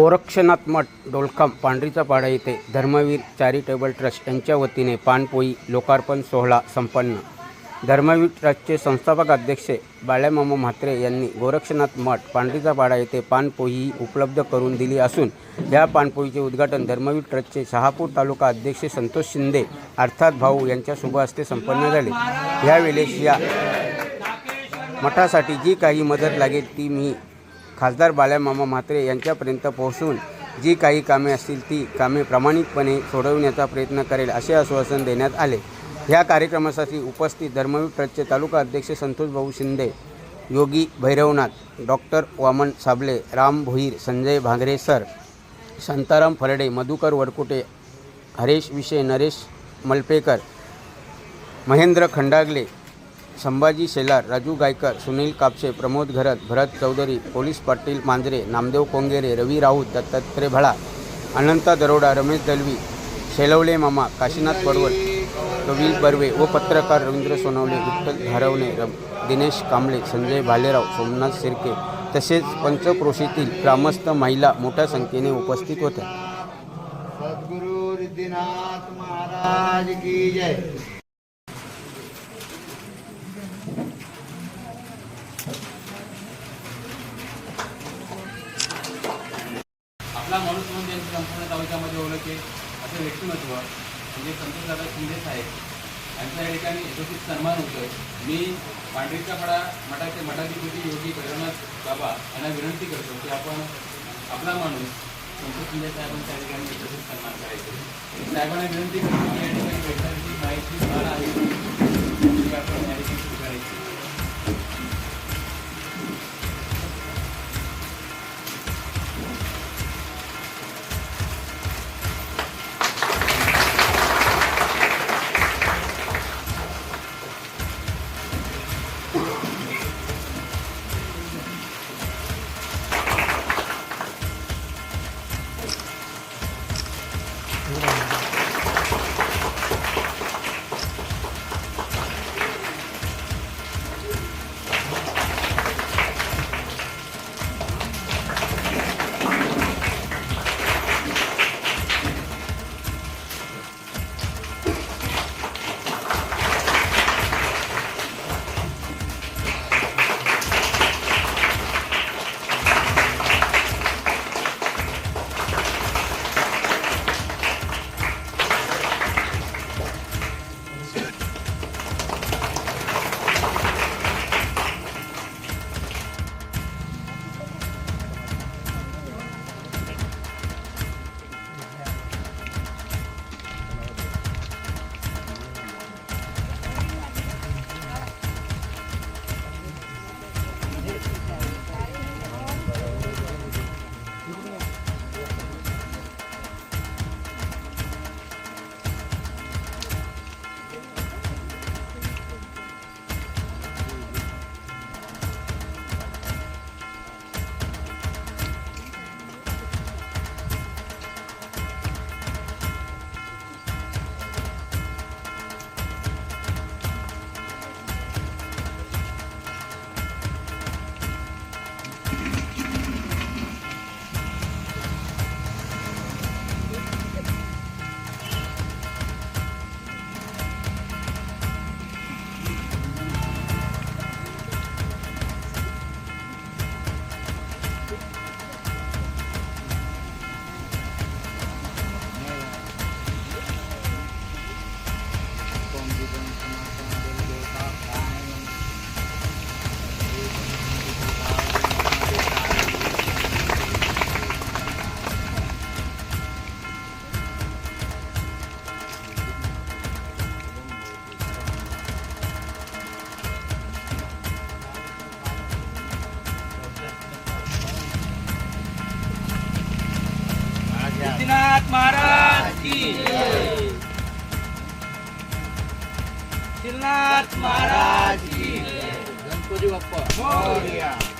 गोरक्षनाथ मठ डोलखाम पांढरीचा पाडा येथे Dharmaveer charitable trust यांच्या वतीने पानपोई लोकार्पण सोहळा संपन्न. धर्मवीर ट्रस्टचे संस्थापक अध्यक्ष बाळ्यामामा म्हात्रे यांनी गोरक्षनाथ मठ पांढरीचा पाडा येथे पानपोई उपलब्ध करून दिली असून या पानपोईचे उद्घाटन धर्मवीर ट्रस्टचे शहापूर तालुका अध्यक्ष संतोष शिंदे अर्थात भाऊ यांच्या शुभ हस्ते संपन्न झाले. यावेळेस या मठासाठी जी काही मदत लागेल ती मी खासदार बाळ्यामामा म्हात्रे यांच्यापर्यंत पोहोचून जी काही कामे असतील ती कामे प्रामाणिकपणे सोडवण्याचा प्रयत्न करेल असे आश्वासन देण्यात आले. ह्या कार्यक्रमासाठी उपस्थित धर्मवीर ट्रस्टचे तालुका अध्यक्ष संतोष भाऊ शिंदे योगी भैरवनाथ डॉक्टर वामन साबले राम भोईर संजय भांगरे सर शांताराम फरडे मधुकर वडकुटे हरेश विषय नरेश मलपेकर महेंद्र खंडागले संभाजी शेलार राजू गायकर सुनील कापसे प्रमोद घरत भरत चौधरी पोलीस पाटील मांजरे नामदेव कोंगेरे रवी राऊत दत्तात्रय भळा अनंता दरोडा रमेश दलवी शेलवले मामा काशीनाथ पडवळ कवी बर्वे व पत्रकार रवींद्र सोनवणे विठ्ठल धारवणे रम दिनेश कांबळे संजय भालेराव सोमनाथ शिर्के तसेच पंचक्रोशीतील ग्रामस्थ महिला मोठ्या संख्येने उपस्थित होत्या. सद्गुरु महाराज की जय. आपला माणूस म्हणून त्यांचं संपूर्ण तालुक्यामध्ये ओळख आहे असं व्यक्तिमत्व म्हणजे संतोषदादा शिंदेच साहेब यांचा या ठिकाणी यशस्वी सन्मान होतोय. मी पांढरीचा फडा मठाचे मठाधिपती योगी भैरवनाथ बाबा यांना विनंती करतो की आपण आपला माणूस संतोष शिंदे साहेबांच्या या ठिकाणी यशस्वी सन्मान करायचे. साहेबांना विनंती करतो सिद्धनाथ महाराज की सिद्धनाथ महाराज की गणपती बाप्पा.